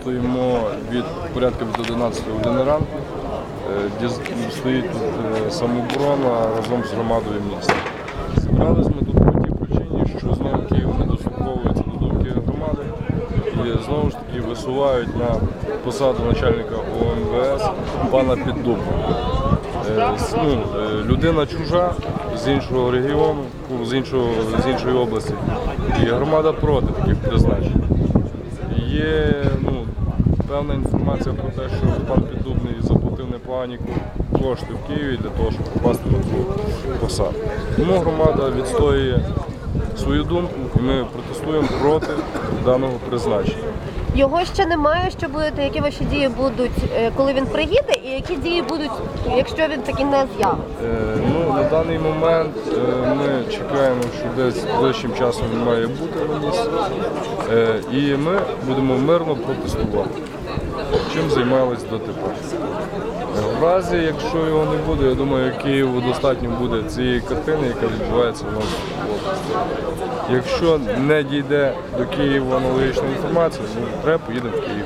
стоїмо від порядка від 11 години ранку. Де стоїть тут е, самооборона разом з громадою міста. Зібрались ми тут по тій причині, що знову Київ не дослуховується до думки громади і знову ж таки висувають на посаду начальника ОМВС пана Піддубного. Е, ну, е, людина чужа з іншого регіону, ну, з, іншого, з іншої області. І громада проти таких призначень. Певна інформація про те, що пан Піддубний заплатив непогані ко- кошти в Києві для того, щоб попасти на цю посаду. Тому громада відстоює свою думку і ми протестуємо проти даного призначення. Його ще немає. Що будете, які ваші дії будуть, е, коли він приїде, і які дії будуть, якщо він таки не з'явиться? Е, Ну, на даний момент е, ми чекаємо, що десь ближчим часом він має бути на місці. І ми будемо мирно протестувати, чим займались дотепер. Е, В разі, якщо його не буде, я думаю, Києву достатньо буде цієї картини, яка відбувається в нас. Якщо не дійде до Києва аналогічна інформація, ну, треба поїдемо в Київ.